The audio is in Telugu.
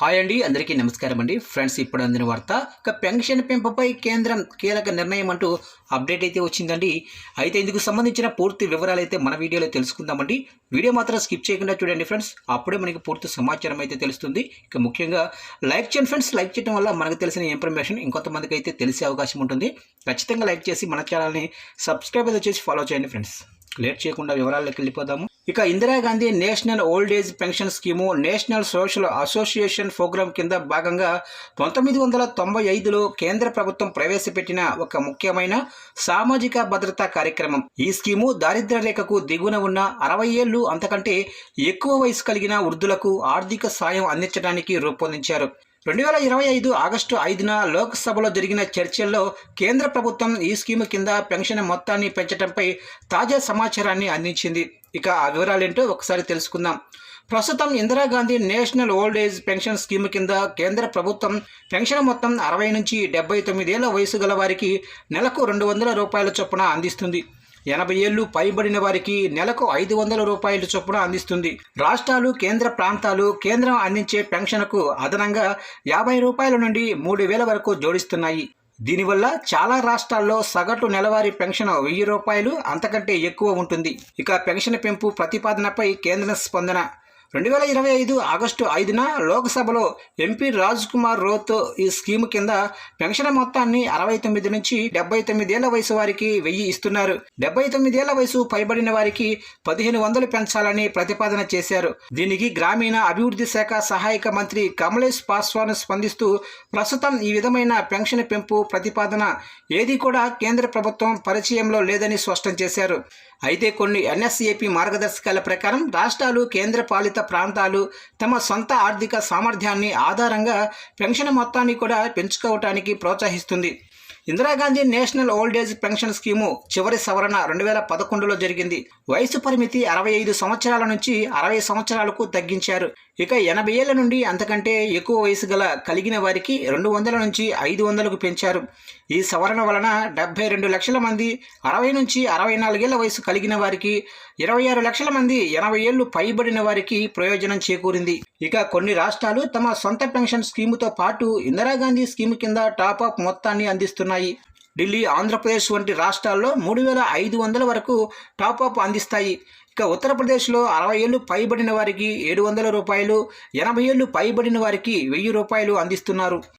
హాయ్ అండి అందరికీ నమస్కారం అండి. ఫ్రెండ్స్ ఇప్పుడు అందిన వార్త ఇక పెన్షన్ పెంపుపై కేంద్రం కీలక నిర్ణయం అంటూ అప్డేట్ అయితే వచ్చిందండి. అయితే ఇందుకు సంబంధించిన పూర్తి వివరాలు అయితే మన వీడియోలో తెలుసుకుందామండి. వీడియో మాత్రం స్కిప్ చేయకుండా చూడండి ఫ్రెండ్స్. అప్పుడే మనకి పూర్తి సమాచారం అయితే తెలుస్తుంది. ఇక ముఖ్యంగా లైక్ చేయండి ఫ్రెండ్స్. లైక్ చేయడం వల్ల మనకు తెలిసిన ఇన్ఫర్మేషన్ ఇంకొంతమందికి అయితే తెలిసే అవకాశం ఉంటుంది. ఖచ్చితంగా లైక్ చేసి మన ఛానల్ని సబ్స్క్రైబ్ అయితే చేసి ఫాలో చేయండి ఫ్రెండ్స్. లేట్ చేయకుండా వివరాల్లోకి వెళ్ళిపోదాము. ఇక Indira Gandhi national old age pension scheme national social association programme కింద భాగంగా పంతొమ్మిది వందల తొంభై ఐదులో కేంద్ర ప్రభుత్వం ప్రవేశపెట్టిన ఒక ముఖ్యమైన సామాజిక భద్రతా కార్యక్రమం. ఈ స్కీము దారిద్ర్య రేఖకు దిగువన ఉన్న అరవై ఏళ్ళు అంతకంటే ఎక్కువ వయసు కలిగిన వృద్ధులకు ఆర్థిక సాయం అందించడానికి రూపొందించారు. రెండు వేల ఇరవై ఐదు ఆగస్టు ఐదున లోక్సభలో జరిగిన చర్చల్లో కేంద్ర ప్రభుత్వం ఈ స్కీము కింద పెన్షన్ మొత్తాన్ని పెంచడంపై తాజా సమాచారాన్ని అందించింది. ఇక ఆ వివరాలేంటో ఒకసారి తెలుసుకుందాం. ప్రస్తుతం Indira Gandhi national old age pension scheme కింద కేంద్ర ప్రభుత్వం పెన్షన్ మొత్తం అరవై నుంచి డెబ్బై తొమ్మిదేళ్ళ వయసు గల వారికి నెలకు రెండు వందల రూపాయల చొప్పున అందిస్తుంది. ఎనభై ఏళ్ళు పైబడిన వారికి నెలకు ఐదు వందల రూపాయల చొప్పున అందిస్తుంది. రాష్ట్రాలు కేంద్ర ప్రాంతాలు కేంద్రం అందించే పెన్షన్కు అదనంగా యాభై రూపాయల నుండి మూడు వేల వరకు జోడిస్తున్నాయి. దీనివల్ల చాలా రాష్ట్రాల్లో సగటు నెలవారీ పెన్షన్ వెయ్యి రూపాయలు అంతకంటే ఎక్కువ ఉంటుంది. ఇక పెన్షన్ పెంపు ప్రతిపాదనపై కేంద్ర స్పందన. రెండు వేల ఇరవై ఐదు ఆగస్టు ఐదున లోక్సభలో ఎంపీ రాజ్ కుమార్ రోత్ ఈ స్కీమ్ కింద పెన్షన్ మొత్తాన్ని అరవై తొమ్మిది నుంచి డెబ్బై తొమ్మిదేళ్ళ వయసు వారికి వెయ్యి ఇస్తున్నారు. డెబ్బై తొమ్మిదేళ్ళ వయసు పైబడిన వారికి పదిహేను వందలు పెంచాలని ప్రతిపాదన చేశారు. దీనికి గ్రామీణ అభివృద్ధి శాఖ సహాయక మంత్రి కమలేష్ పాస్వాన్ స్పందిస్తూ ప్రస్తుతం ఈ విధమైన పెన్షన్ పెంపు ప్రతిపాదన ఏది కూడా కేంద్ర ప్రభుత్వం పరిచయంలో లేదని స్పష్టం చేశారు. అయితే కొన్ని ఎన్ఎస్ఏపి మార్గదర్శకాల ప్రకారం రాష్ట్రాలు కేంద్ర పాలిత ప్రాంతాలు తమ సొంత ఆర్థిక సామర్థ్యాన్ని ఆధారంగా పెన్షన్ మొత్తాన్ని కూడా పెంచుకోవటానికి ప్రోత్సహిస్తుంది. Indira Gandhi national old age pension scheme చివరి సవరణ రెండు వేల పదకొండులో జరిగింది. వయసు పరిమితి అరవై ఐదు సంవత్సరాల నుంచి అరవై సంవత్సరాలకు తగ్గించారు. ఇక ఎనభై ఏళ్ళ నుండి అంతకంటే ఎక్కువ వయసు గల కలిగిన వారికి రెండు వందల నుంచి ఐదు వందలకు పెంచారు. ఈ సవరణ వలన డెబ్బై రెండు లక్షల మంది అరవై నుంచి అరవై నాలుగేళ్ళ వయసు కలిగిన వారికి ఇరవై ఆరు లక్షల మంది ఎనభై ఏళ్ళు పైబడిన వారికి ప్రయోజనం చేకూరింది. ఇక కొన్ని రాష్ట్రాలు తమ సొంత పెన్షన్ స్కీముతో పాటు ఇందిరాగాంధీ స్కీమ్ కింద టాప్ అప్ మొత్తాన్ని అందిస్తున్నాయి. ఢిల్లీ ఆంధ్రప్రదేశ్ వంటి రాష్ట్రాల్లో మూడు వేల ఐదు వందల వరకు టాపప్ అందిస్తాయి. ఇక ఉత్తరప్రదేశ్లో అరవై ఏళ్ళు పైబడిన వారికి ఏడు వందల రూపాయలు ఎనభై ఏళ్ళు పైబడిన వారికి వెయ్యి రూపాయలు అందిస్తున్నారు.